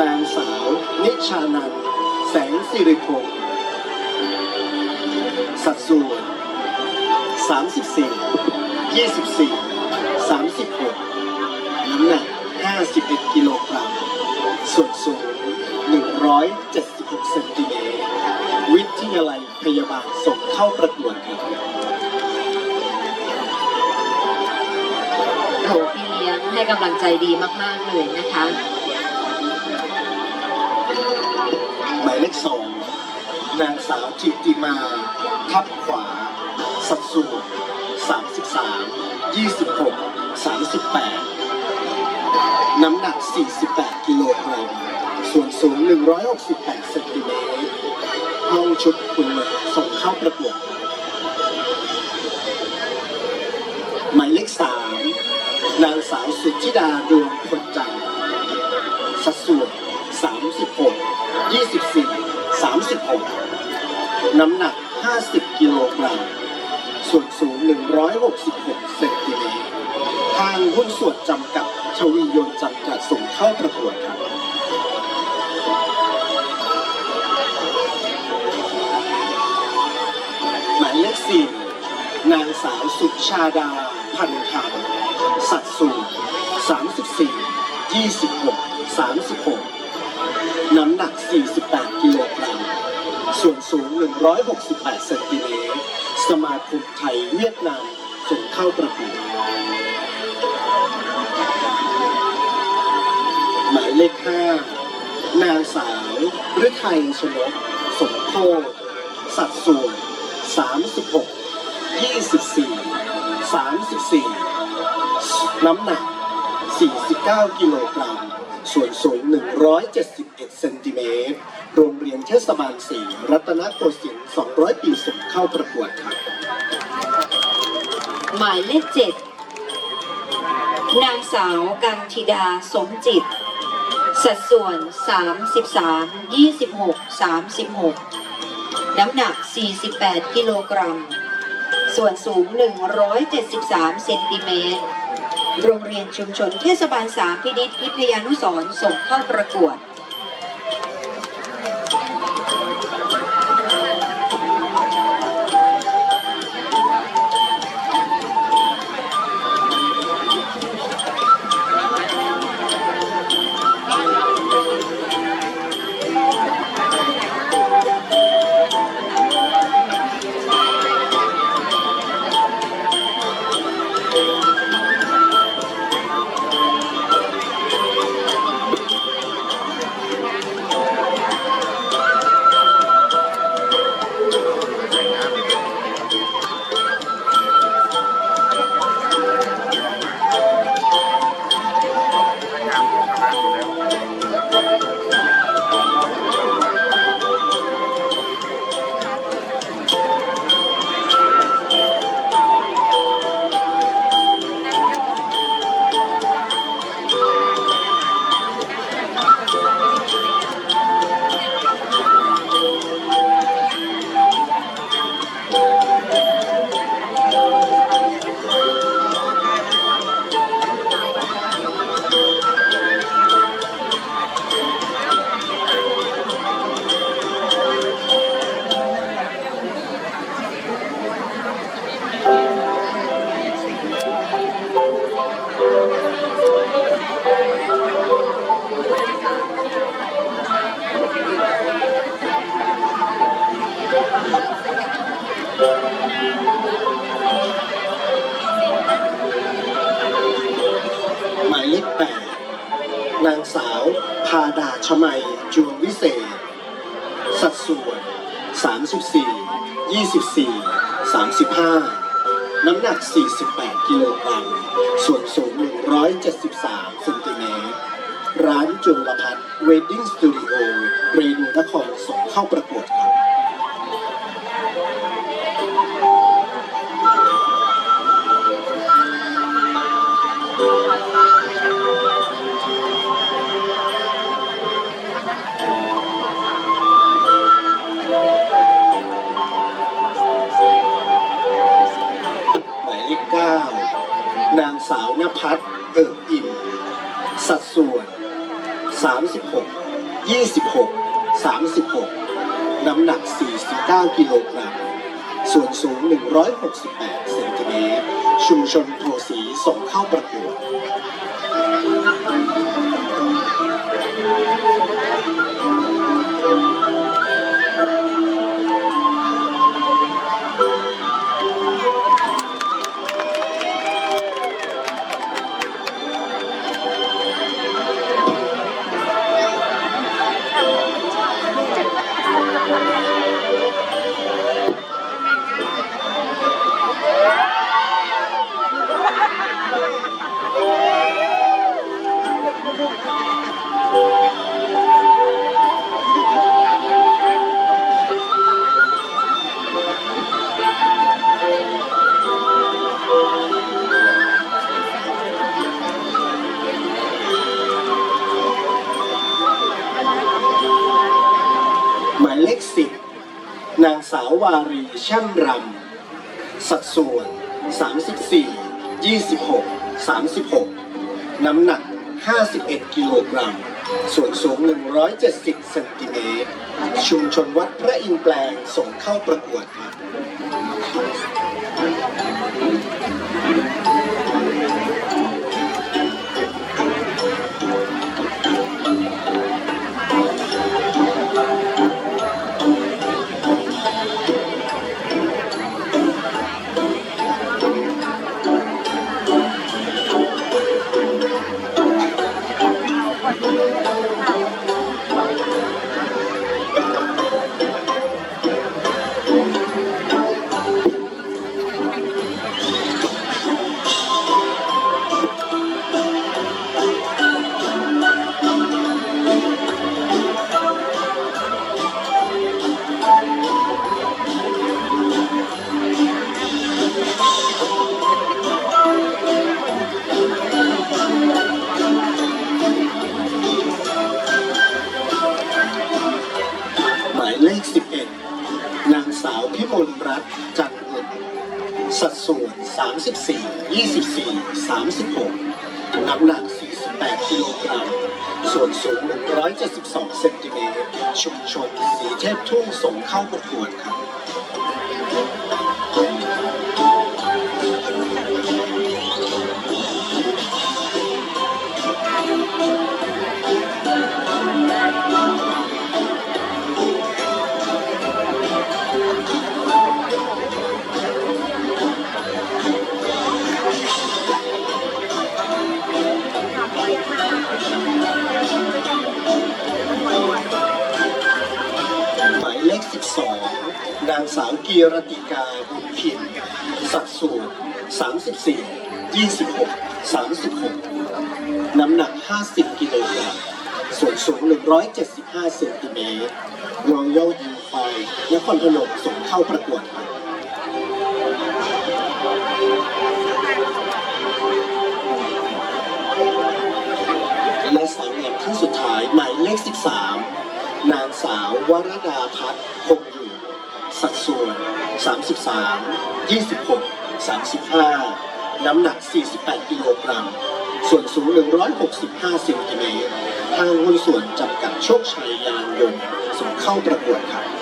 นางสาว นิชานันแสงสิริพงศ์สัดส่วน34 24 36น้ำหนัก51 กิโลกรัม ส่วนสูง 176 เซนติเมตร วิทยาลัยพยาบาลส่งเข้าประกวดครับโหพี่เลี้ยงให้กำลังใจดีมาก ๆ เลยนะคะายเลขสองนางสาวจิติมา ทับขวา สัดส่วน33 26 38 น้ำหนัก 48 กิโลกรัม ส่วนสูง 168เซนติเมตรห้องชุดคุณเลิศส่งเข้าประกวด หมายเลขสามนางสาวสุธิดาดวงคนจันทร์สัดส่วน 36น้ำหนัก 50 กิโลกรัม ส่วนสูง 166 เซนติเมตร ทางหุ้นส่วนจำกัด ชวียนจำกัดส่งเข้าประกวดครับหมายเลขสี่นางสาวสุชาดา พันคำสัดส่วน34 26 36 น้ำหนัก 48 กิโลกรัม ส่วนสูง 168เซนติเมตร สมาคมไทยเวียดนามส่งเข้าประกวดหมายเลขห้านางสาวฤทัยชนกสมโพธสัดส่วน 36 24 34 น้ำหนัก 49 กิโลกรัม ส่วนสูง 171 เซนติเมตร โรงเรียนเทศบาลสี่รัตนโกสินทร์200 ปีส่งเข้าประกวดครับ หมายเลขเจ็ดนางสาวกันธิดาสมจิต สัดส่วน 33 26 36 น้ำหนัก 48 กิโลกรัม ส่วนสูง 173 เซนติเมตร โรงเรียนชุมชนเทศบาล3พินิษวิทยานุสรส่งเข้าประกวด พัฒน์เวดดิ้งสตูดิโอเรนูนครส่งเข้าประกวดครับหมายเลขเก้านางสาวนภัสเอิบอิ่มสัดส่วน 36 26 36 น้ำหนัก 49 กิโลกรัม ส่วนสูง 168 เซนติเมตร ชุมชนโทสีส่งเข้าประกวด ช่ำรำ สัดส่วน 34 26 36 น้ำหนัก 51 กิโลกรัม ส่วนสูง 170 เซนติเมตร ชุมชนวัดพระอินทร์แปลงส่งเข้าประกวดครับ ส่วน 34 24 36น้ำหนัก 48 กิโลกรัม ส่วนสูง 172 เซนติเมตร ชุมชนสีเทพทุ่งส่งเข้าประกวดครับ สาวกีรติกาบุญพิมสัดส่วน34 26 36 น้ำหนัก 50 กิโลกรัมส่วนสูง 175 เซนติเมตรรองย่อยิงไฟนครพนมส่งเข้าประกวดครับและสาวงามท่านสุดท้ายหมายเลข 13 นางสาววรดาพัฒน์คงอยู่ สัดส่วน 33 26 35 น้ำหนัก 48 กิโลกรัม ส่วนสูง 165เซนติเมตรทางหุ้นส่วนจำกัดโชคชัยยานยนต์ส่งเข้าประกวดครับ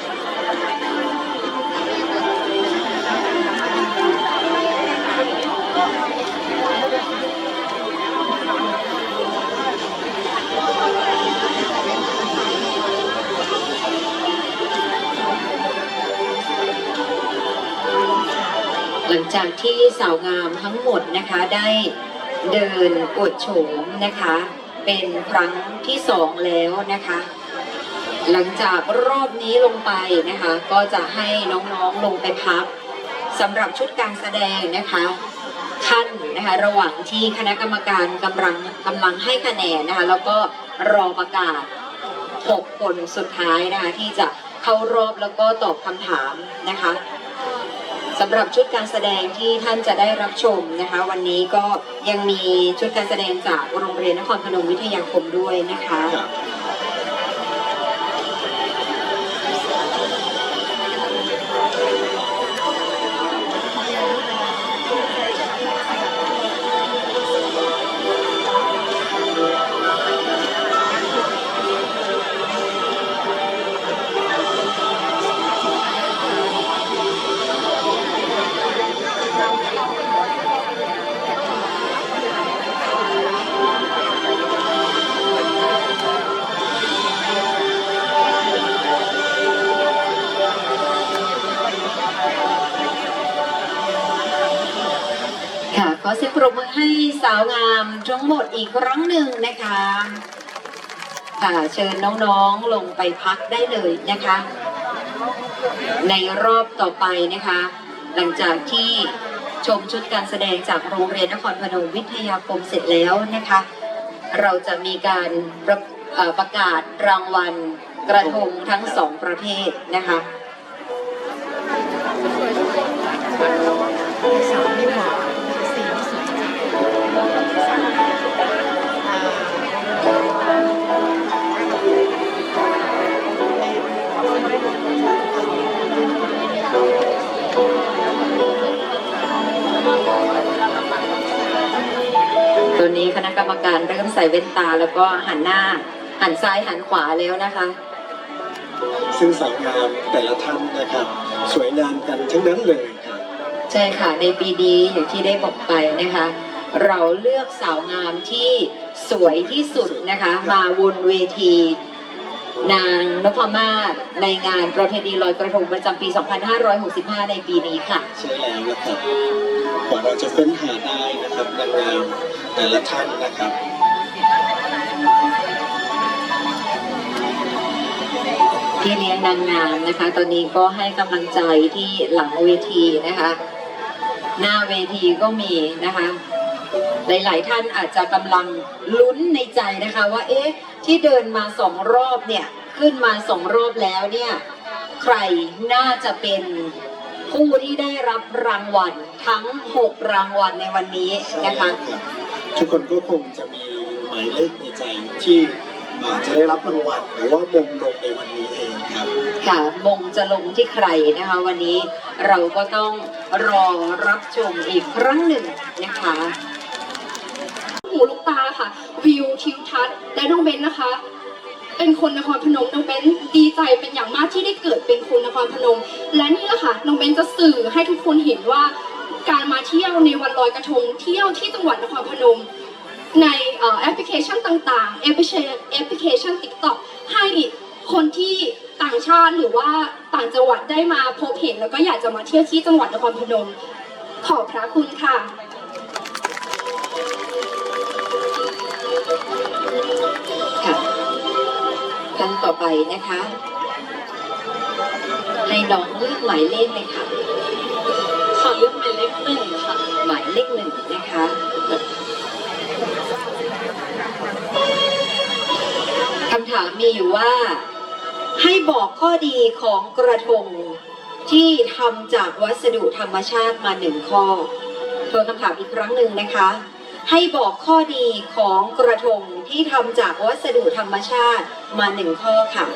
หลังจากที่สาวงามทั้งหมดนะคะได้เดินอวดโฉมนะคะ เป็นครั้งที่สองแล้วนะคะ หลังจากรอบนี้ลงไปนะคะ ก็จะให้น้องๆลงไปพักสำหรับชุดการแสดงนะคะขั้นนะคะระหว่างที่คณะกรรมการกำลังกำลังให้คะแนนนะคะแล้วก็รอประกาศ 6 คนสุดท้ายนะคะที่จะเข้ารอบแล้วก็ตอบคำถามนะคะ สำหรับชุดการแสดงที่ท่านจะได้รับชมนะคะ วันนี้ก็ยังมีชุดการแสดงจากโรงเรียนนครพนมวิทยาคมด้วยนะคะาวงามทั้งหมดอีกครั้งหนึ่งนะคะค่ะเชิญน้องๆลงไปพักได้เลยนะคะ ในรอบต่อไปนะคะ หลังจากที่ชมชุดการแสดงจากโรงเรียนนครพนมวิทยาคมเสร็จแล้วนะคะ เราจะมีการประประกาศรางวัลกระทงทั้งสองประเภทนะคะ ตัวนี้คณะกรรมการเริ่มใส่เว้นตาแล้วก็หันหน้า หันซ้ายหันขวาแล้วนะคะ ซึ่งสาวงามแต่ละท่านนะครับ สวยงามกันทั้งนั้นเลยครับใช่ค่ะในปีนี้อย่างที่ได้บอกไปนะคะ เราเลือกสาวงามที่สวยที่สุดนะคะ มาวนเวที นางนพมาศในงานประเพณีลอยกระทงประจำปี 2565 ในปีนี้ค่ะ ใช่แล้วนะครับกว่าเราจะเฟ้นหาได้นะครับนางงาม แต่ละท่านนะครับพี่เลี้ยงนางงามนะคะ ตอนนี้ก็ให้กำลังใจที่หลังเวทีนะคะ หน้าเวทีก็มีนะคะ หลาย ๆ ท่านอาจจะกำลังลุ้นในใจนะคะว่าเอ๊ะที่เดินมาสองรอบเนี่ยขึ้นมาสองรอบแล้วเนี่ย ใครน่าจะเป็นผู้ที่ได้รับรางวัลทั้ง 6 รางวัลในวันนี้นะคะ ทุกคนก็คงจะมีหมายเลขในใจที่าจจะได้รับรางวัลหรือว่ามงลงในวันนี้เองครับค่ะมงจะลงที่ใครนะคะวันนี้เราก็ต้องรอรับชมอีกครั้งหนึ่งนะคะหูลูกตาค่ะ วิวทิวทัศน์และน้องเบนนะคะ เป็นคนนครพนมน้องเบนดีใจเป็นอย่างมากที่ได้เกิดเป็นคนนครพนม และนี่แหละค่ะน้องเบนจะสื่อให้ทุกคนเห็นว่า การมาเที่ยวในวันลอยกระทงเที่ยวที่จังหวัดนครพนม ในแอปพลิเคชันต่างๆแอปพลิเคชันแอปพลิเคชัน TikTok ให้คนที่ต่างชาติหรือว่าต่างจังหวัดได้มาพบเห็นแล้วก็อยากจะมาเที่ยวที่จังหวัดนครพนม ขอบพระคุณค่ะค่ะท่านต่อไปนะคะให้น้องเลือกหมายเลขเลยค่ะ ลือกหมายเลขหนึ่งค่ะ หมายเลขหนึ่งนะคะ คำถามมีอยู่ว่า ให้บอกข้อดีของกระทงที่ทำจากวัสดุธรรมชาติมาหนึ่งข้อทวนคำถามอีกครั้งหนึ่งนะคะ ให้บอกข้อดีของกระทงที่ทำจากวัสดุธรรมชาติมาหนึ่งข้อค่ะ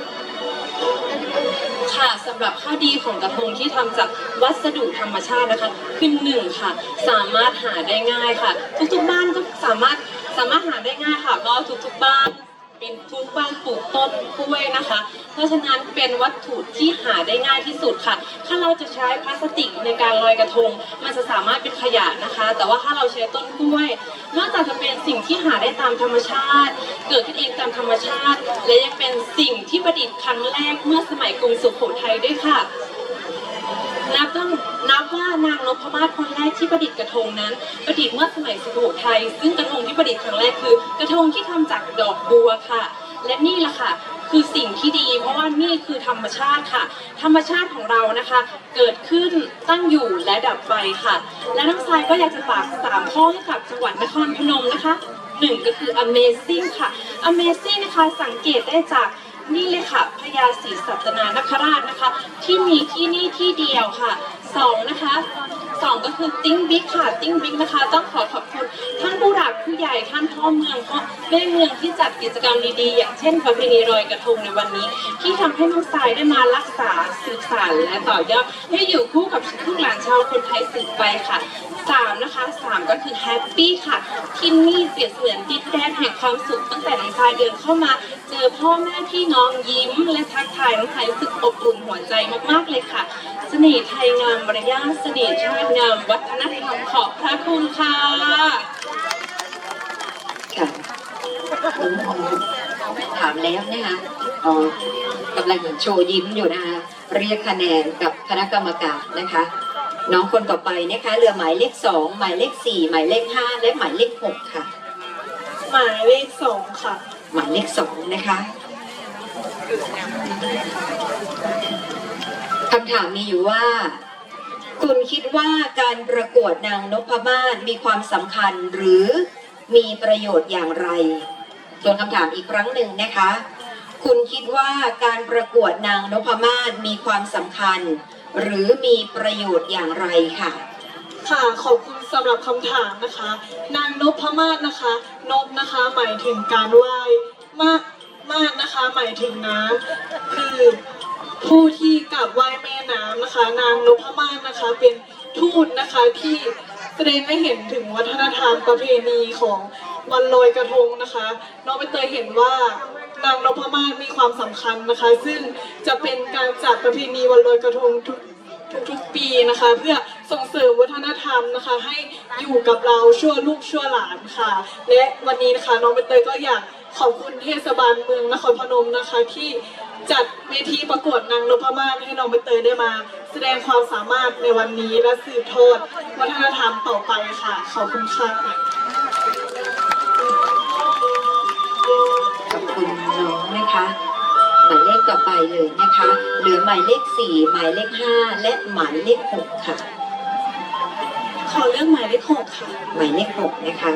ค่ะสำหรับข้อดีของกระทงที่ทำจากวัสดุธรรมชาตินะคะคือหนึ่งค่ะ สามารถหาได้ง่ายค่ะ ทุกๆบ้านก็สามารถสามารถหาได้ง่ายค่ะก็ทุกๆบ้าน เป็นทุกบ้านปลูกต้นกล้วยนะคะ เพราะฉะนั้นเป็นวัตถุที่หาได้ง่ายที่สุดค่ะ ถ้าเราจะใช้พลาสติกในการลอยกระทง มันจะสามารถเป็นขยะนะคะ แต่ว่าถ้าเราใช้ต้นกล้วย นอกจากจะเป็นสิ่งที่หาได้ตามธรรมชาติ เกิดขึ้นเองตามธรรมชาติ และยังเป็นสิ่งที่ประดิษฐ์ครั้งแรกเมื่อสมัยกรุงสุโขทัยด้วยค่ะ นับต้องนับว่านางนพมาศคนแรกที่ประดิษฐ์กระทงนั้น ประดิษฐ์เมื่อสมัยสุโขทัยซึ่งกระทงที่ประดิษฐ์ครั้งแรกคือ กระทงที่ทำจากดอกบัวค่ะ และนี่แหละค่ะคือสิ่งที่ดี เพราะว่านี่คือธรรมชาติค่ะ ธรรมชาติของเรานะคะ เกิดขึ้นตั้งอยู่และดับไปค่ะ และน้องทรายก็อยากจะฝากสามข้อให้กับจังหวัดนครพนมนะคะหนึ่งก็คือ amazing ค่ะ amazing นะคะสังเกตได้จาก นี่เลยค่ะพญาศรีสัตนานคราชนะคะ ที่มีที่นี่ที่เดียวค่ะสองนะคะ สองก็คือติ้งบิ๊กค่ะติ้งบิ๊กนะคะ ต้องขอขอบคุณท่านผู้หลักผู้ใหญ่ท่านพ่อเมืองพ่อแม่เมืองที่จัดกิจกรรมดีๆ อย่างเช่นประเพณีลอยกระทงในวันนี้ ที่ทำให้น้องสายได้มารักษาสืบสานและต่อยอดให้อยู่คู่กับลูกหลานชาวคนไทยสืบไปค่ะสามนะคะสามก็คือแฮปปี้ค่ะที่นี่เปรียบเสมือนดินแดนแห่งความสุขตั้งแต่น้องสายเดินเข้ามา เจอพ่อแม่พี่น้องยิ้ม และทักทายน้องไทยรู้สึกอบอุ่นหัวใจมากๆเลยค่ะ เสน่ห์ไทยงามมารยาทเสน่ห์ชาติงามวัฒนธรรมขอบพระคุณค่ะค่ะถามแล้วนะคะอ๋อกำลังโชว์ยิ้มอยู่นะคะเรียกคะแนนกับคณะกรรมการนะคะ น้องคนต่อไปนะคะเรือหมายเลขสองหมายเลขสี่หมายเลขห้าและหมายเลขหกค่ะ หมายเลขสองค่ะ หมายเลขสองนะคะคำถามมีอยู่ว่า คุณคิดว่าการประกวดนางนพมาศมีความสำคัญหรือมีประโยชน์อย่างไรส่วนคำถามอีกครั้งหนึ่งนะคะ คุณคิดว่าการประกวดนางนพมาศมีความสำคัญ หรือมีประโยชน์อย่างไรค่ะ ค่ะขอบคุณสำหรับคำถามนะคะ นางนพมาศนะคะ นพนะคะหมายถึงการไหว้มากมาศนะคะหมายถึงน้ำคือ ผู้ที่กราบไหว้แม่น้ำนะคะ นางนพมาศนะคะ เป็นทูตนะคะที่แสดงให้เห็นถึงวัฒนธรรมประเพณีของวันลอยกระทงนะคะน้องใบเตยเห็นว่านางนพมาศมีความสำคัญนะคะ ซึ่งจะเป็นการจัดประเพณีวันลอยกระทงทุกทุกๆปีนะคะ เพื่อส่งเสริมวัฒนธรรมนะคะ ให้อยู่กับเราชั่วลูกชั่วหลานค่ะ และวันนี้นะคะน้องใบเตยก็อยาก ขอบคุณเทศบาลเมืองนครพนมนะคะ ที่จัดเวทีประกวดนางนพมาศให้น้องใบเตยได้มา แสดงความสามารถในวันนี้และสืบทอดวัฒนธรรมต่อไปค่ะ ขอบคุณค่ะขอบคุณน้องนะคะหมายเลขต่อไปเลยนะคะเหลือหมายเลขสี่หมายเลขห้าและหมายเลขหกค่ะ ขอเลือกหมายเลขหกค่ะ หมายเลขหกนะคะ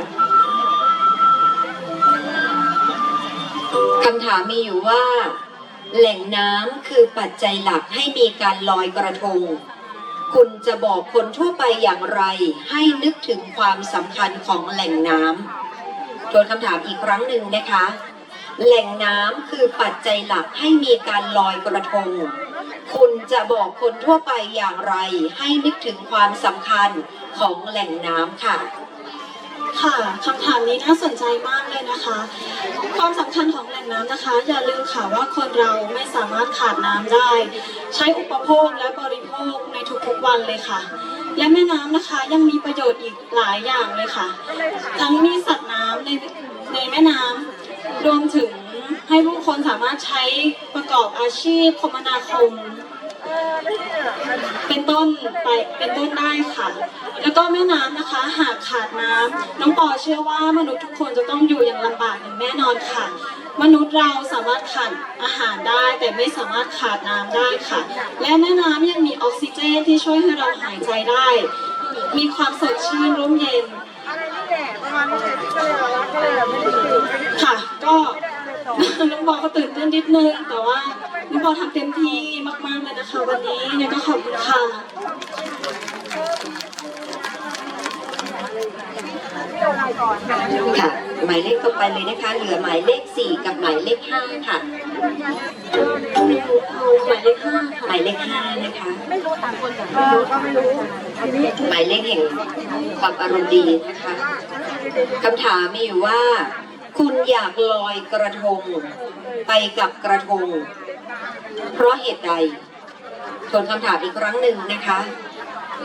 คำถามมีอยู่ว่า แหล่งน้ำคือปัจจัยหลักให้มีการลอยกระทง คุณจะบอกคนทั่วไปอย่างไร ให้นึกถึงความสำคัญของแหล่งน้ำทวนคำถามอีกครั้งหนึ่งนะคะ แหล่งน้ำคือปัจจัยหลักให้มีการลอยกระทง คุณจะบอกคนทั่วไปอย่างไร ให้นึกถึงความสำคัญของแหล่งน้ำค่ะ ค่ะคำถามนี้น่าสนใจมากเลยนะคะ ความสำคัญของแหล่งน้ำนะคะ อย่าลืมค่ะว่าคนเราไม่สามารถขาดน้ำได้ ใช้อุปโภคและบริโภคในทุกๆวันเลยค่ะ และแม่น้ำนะคะยังมีประโยชน์อีกหลายอย่างเลยค่ะ ทั้งมีสัตว์น้ำในในแม่น้ำรวมถึงให้ผู้คนสามารถใช้ประกอบอาชีพคมนาคม เป็นต้นไปเป็นต้นได้ค่ะ แล้วก็แม่น้ำนะคะ หากขาดน้ำน้องปอเชื่อว่ามนุษย์ทุกคนจะต้องอยู่อย่างลำบากอย่างแน่นอนค่ะ มนุษย์เราสามารถขาดอาหารได้ แต่ไม่สามารถขาดน้ำได้ค่ะ และแม่น้ำยังมีออกซิเจนที่ช่วยให้เราหายใจได้ มีความสดชื่นร่มเย็นค่ะ ก็น้องปอก็ตื่นเต้นนิดนึงแต่ว่า น้องปอทำเต็มที่มากๆเลยนะคะ วันนี้ยังไงก็ขอบคุณค่ะค่ะ หมายเลขต่อไปเลยนะคะ เหลือหมายเลขสี่กับหมายเลขห้าค่ะเอาหมายเลขห้าค่ะหมายเลขห้านะคะหมายเลขแห่งความอารมณ์ดีนะคะคำถามมีอยู่ว่า คุณอยากลอยกระทง ไปกับกระทง เพราะเหตุใดทวนคำถามอีกครั้งหนึ่งนะคะ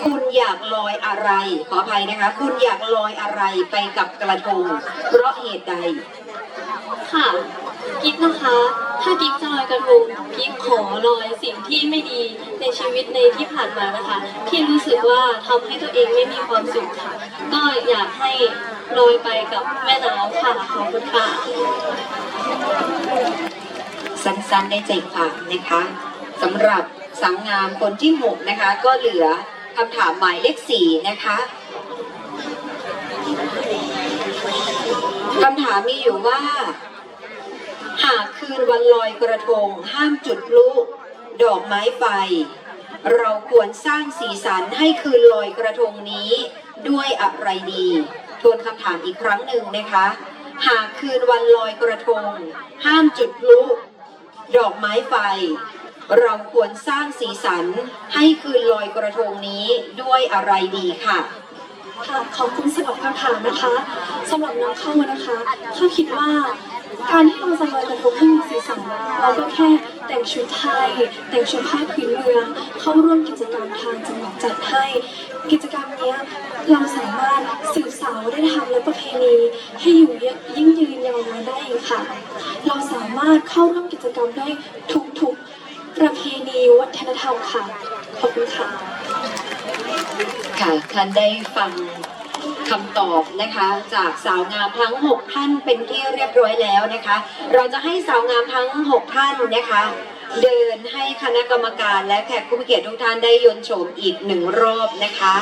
คุณอยากลอยอะไร ขออภัยนะคะ คุณอยากลอยอะไรไปกับกระทง เพราะเหตุใด ค่ะกิ๊กนะคะ ถ้ากิ๊กจะลอยกระทงกิ๊กขอลอยสิ่งที่ไม่ดีในชีวิตในที่ผ่านมานะคะ ที่รู้สึกว่าทำให้ตัวเองไม่มีความสุขค่ะ ก็อยากให้ลอยไปกับแม่น้ำค่ะขอบคุณค่ะ สั้นๆ ได้ใจความนะคะสำหรับสังงามคนที่ 6 นะคะ ก็เหลือคำถามหมายเลข 4 นะคะคำถามมีอยู่ว่า หากคืนวันลอยกระทง ห้ามจุดพลุดอกไม้ไฟ เราควรสร้างสีสันให้คืนลอยกระทงนี้ด้วยอะไรดีทวนคำถามอีกครั้งหนึ่งนะคะ หากคืนวันลอยกระทง ห้ามจุดพลุ ดอกไม้ไฟ เราควรสร้างสีสันให้คืนลอยกระทงนี้ด้วยอะไรดีค่ะค่ะขอบคุณสำหรับคำถามนะคะสำหรับน้องเข้านะคะเข้าคิดว่าการที่เราจะลอยกระทงให้มีสีสันเราก็แค่แต่งชุดไทย แต่งชุดผ้าพื้นเมืองเข้าร่วมกิจกรรมทางจังหวัดจัดให้ กิจกรรมนี้เราสามารถสืบสาวัฒนธรรมและประเพณีให้อยู่ยิ่งยืนยาวนานได้อีกค่ะ เราสามารถเข้าร่วมกิจกรรมได้ทุกๆ ประเพณีวัฒนธรรมค่ะ ขอบคุณค่ะ ค่ะท่านได้ฟังคำตอบนะคะ จากสาวงามทั้ง 6 ท่านเป็นที่เรียบร้อยแล้วนะคะ เราจะให้สาวงามทั้ง 6 ท่านนะคะ เดินให้คณะกรรมการและแขกผู้มีเกียรติทุกท่านได้ยนโฉมอีกหนึ่งรอบนะคะ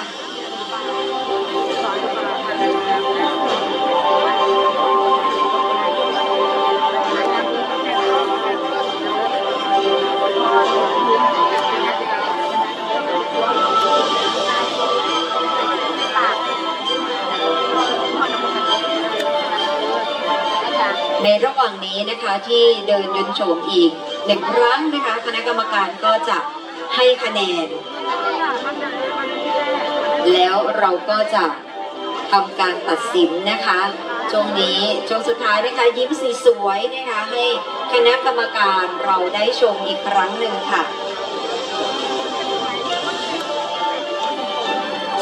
ในระหว่างนี้นะคะที่เดินยนโฉมอีก หนึ่งครั้งนะคะ คณะกรรมการก็จะให้คะแนน แล้วเราก็จะทำการตัดสินนะคะช่วงนี้ช่วงสุดท้ายนะคะยิ้มสีสวยนะคะให้คณะกรรมการเราได้ชมอีกครั้งหนึ่งค่ะ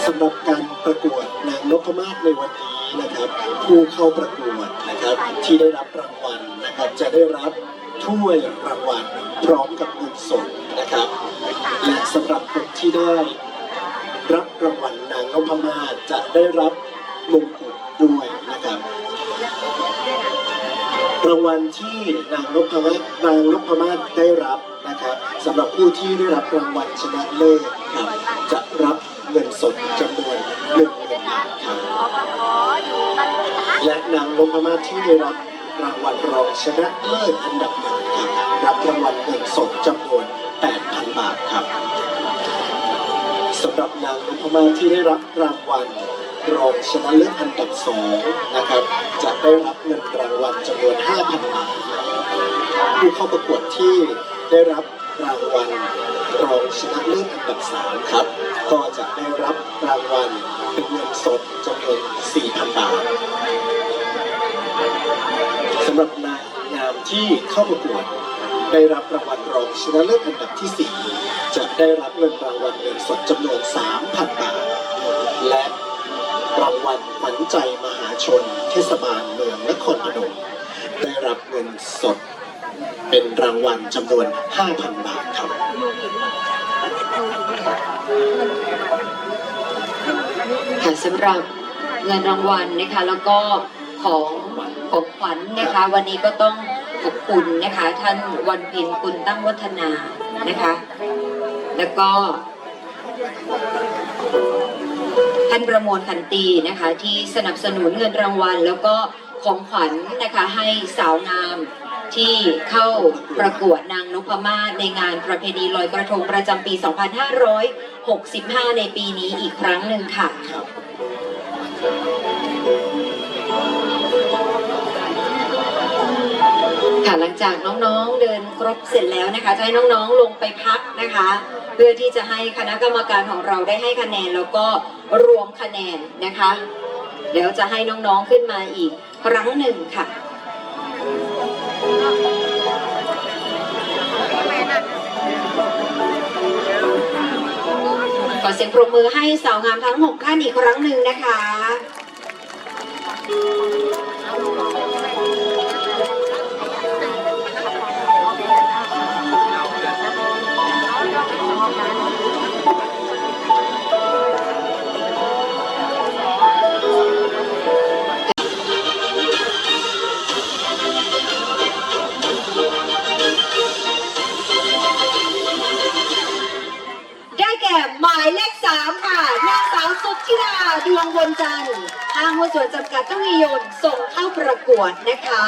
สำหรับการประกวดนางนพมาศในวันนี้นะครับ ผู้เข้าประกวดนะครับที่ได้รับรางวัลนะครับจะได้รับ ถ้วยรางวัลพร้อมกับเงินสดนะครับ และสำหรับคนที่ได้รับรางวัลนางนพมาศจะได้รับมงกุฎด้วยนะครับ รางวัลที่นางนพมาศนางนพมาศได้รับนะครับสำหรับผู้ที่ได้รับรางวัลชนะเลิศครับจะรับเงินสดจำนวนหนึ่งหมื่นบาทครับและนางนพมาศที่ได้รับ รางวัลรองชนะเลิศอันดับหนึ่งครับรับรางวัลเงินสดจำนวน 8,000 บาทครับสำหรับนางนพมาที่ได้รับรางวัลรองชนะเลิศอันดับสองนะครับจะได้รับเงินรางวัลจำนวน 5,000 บาทผู้เข้าประกวดที่ได้รับรางวัลรองชนะเลิศอันดับ3ครับ ก็จะได้รับรางวัลเป็นเงินสดจำนวน 4,000 บาท สำหรับนางงามที่เข้าประกวดได้รับรางวัลรองชนะเลิศอันดับที่ 4 จะได้รับเงินรางวัลเงินสดจำนวน 3,000 บาท และรางวัลขวัญใจมหาชนเทศบาลเมืองนครพนมได้รับเงินสดเป็นรางวัลจำนวน 5,000 บาทครับค่ะสำหรับเงินรางวัลนะคะแล้วก็ ของของขวัญนะคะ วันนี้ก็ต้องขอบคุณนะคะ ท่านวันเพ็ญคุณตั้งวัฒนานะคะ แล้วก็ท่านประมวลขันตีนะคะ ที่สนับสนุนเงินรางวัล แล้วก็ของขวัญนะคะให้สาวงามที่เข้าประกวดนางนพมาศในงานประเพณีลอยกระทงประจำปี 2565 ในปีนี้อีกครั้งหนึ่งค่ะ ค่ะหลังจากน้องๆเดินครบเสร็จแล้วนะคะจะให้น้องๆลงไปพักนะคะ เพื่อที่จะให้คณะกรรมการของเราได้ให้คะแนนแล้วก็รวมคะแนนนะคะเดี๋ยวจะให้น้องๆขึ้นมาอีกครั้งหนึ่งค่ะขอเสียงปรบมือให้สาวงามทั้ง6ท่านอีกครั้งหนึ่งนะคะายเลขสามค่ะ นางสาวสุธิดาดวงบนจันทร์ห้างหุ้นส่วนจำกัดต้องมียนส่งเข้าประกวดนะคะ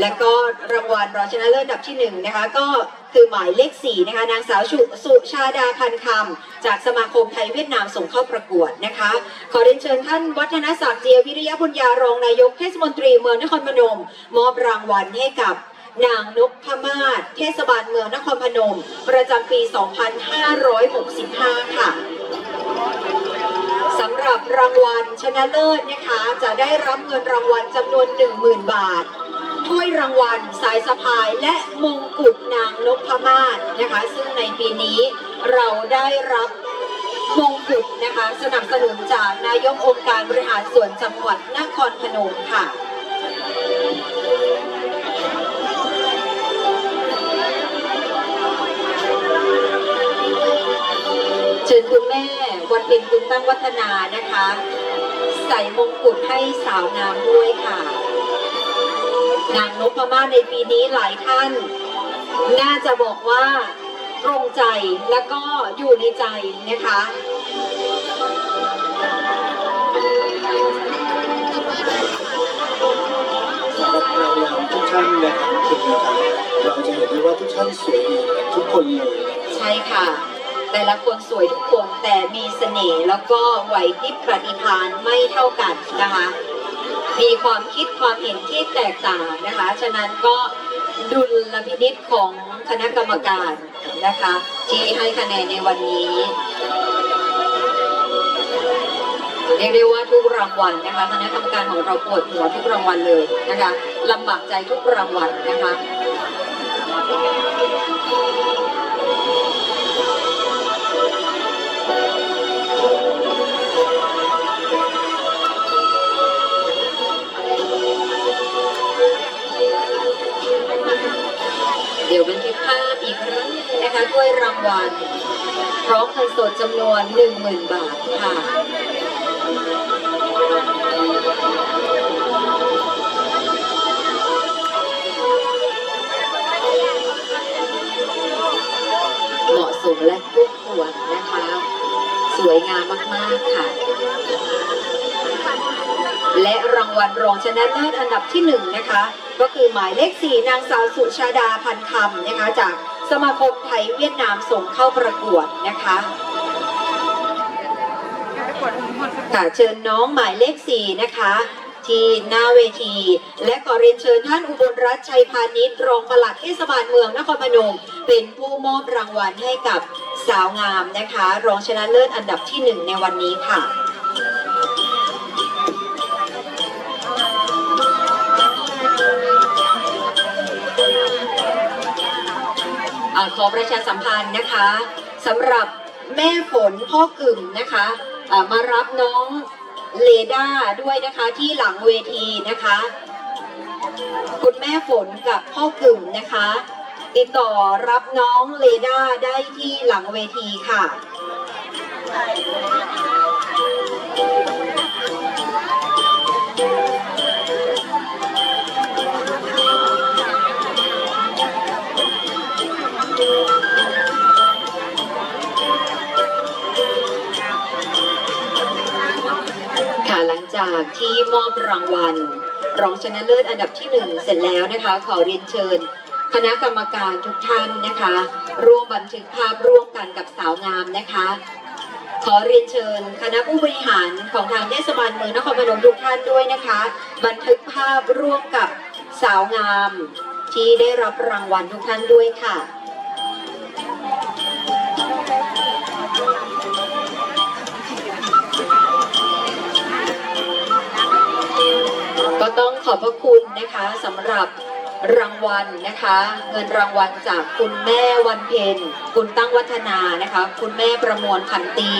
และก็รางวัลรองชนะเลิศอันดับที่หนึ่งนะคะ ก็คือหมายเลขสี่นะคะ นางสาวชุสุชาดาพันคำจากสมาคมไทยเวียดนามส่งเข้าประกวดนะคะ ขอเรียนเชิญท่านวัฒนศักดิ์เจียวิริยบุญญารองนายกเทศมนตรีเมืองนครพนม มอบรางวัลให้กับ นางนพมาศเทศบาลเมืองนครพนม ประจำปี 2565 ค่ะสำหรับรางวัลชนะเลิศนะคะ จะได้รับเงินรางวัลจำนวน 10,000 บาทถ้วยรางวัลสายสะพายและมงกุฎนางนพมาศนะคะ ซึ่งในปีนี้เราได้รับมงกุฎนะคะ สนับสนุนจากนายกองค์การบริหารส่วนจังหวัดนครพนมค่ะ วัวันเพ็ญคุณตั้งวัฒนานะคะ ใส่มงกุฎให้สาวงามด้วยค่ะ นางนพมาศในปีนี้หลายท่าน น่าจะบอกว่าตรงใจแล้วก็อยู่ในใจนะคะสำหรับนางงามทุกท่านนะครับคุณนะครับเราจะเห็นได้ว่าทุกท่านสวยดีกันทุกคนเลย ใช่ค่ะ แต่ละคนสวยทุกคนแต่มีเสน่ห์แล้วก็ไหวพริบประดิษฐานไม่เท่ากันนะคะ มีความคิดความเห็นที่แตกต่างนะคะ ฉะนั้นก็ดุลพินิษของคณะกรรมการนะคะ ที่ให้คะแนนในวันนี้เรียกได้ว่าทุกรางวัลนะคะคณะกรรมการของเราปวดหัวทุกรางวัลเลยนะคะลำบากใจทุกรางวัลนะคะ เดี๋ยวบันทึกภาพอีกครั้งนึงนะคะด้วยรางวัลพร้อมเงินสดจำนวน10,000บาทค่ะเหมาะสมและคู่ควรนะคะ สวยงามมากๆค่ะ และรางวัลรองชนะเลิศอันดับที่หนึ่งนะคะ ก็คือหมายเลขสี่นางสาวสุชาดาพันคำนะคะ จากสมาคมไทยเวียดนามส่งเข้าประกวดนะคะค่ะเชิญน้องหมายเลขสี่นะคะ ที่หน้าเวที และขอเรียนเชิญท่านอุบลรัตน์ชัยพาณิชย์รองปลัดเทศบาลเมืองนครพนมเป็นผู้มอบรางวัลให้กับสาวงามนะคะ รองชนะเลิศอันดับที่หนึ่งในวันนี้ค่ะ ขอประชาสัมพันธ์นะคะสำหรับแม่ฝนพ่อกึ่มนะคะมารับน้องเลด้าด้วยนะคะที่หลังเวทีนะคะ คุณแม่ฝนกับพ่อกึ่มนะคะ ติดต่อรับน้องเลด้าได้ที่หลังเวทีค่ะ จากที่มอบรางวัล รองชนะเลิศอันดับที่หนึ่งเสร็จแล้วนะคะ ขอเรียนเชิญ คณะกรรมการทุกท่านนะคะ ร่วมบันทึกภาพร่วมกันกับสาวงามนะคะ ขอเรียนเชิญ คณะผู้บริหารของทางเทศบาลเมืองนครพนมทุกท่านด้วยนะคะ บันทึกภาพร่วมกับสาวงาม ที่ได้รับรางวัลทุกท่านด้วยค่ะ ต้องขอบพระคุณนะคะสำหรับรางวัลนะคะ เงินรางวัลจากคุณแม่วันเพ็ญคุณตั้งวัฒนานะคะ คุณแม่ประมวลพันตี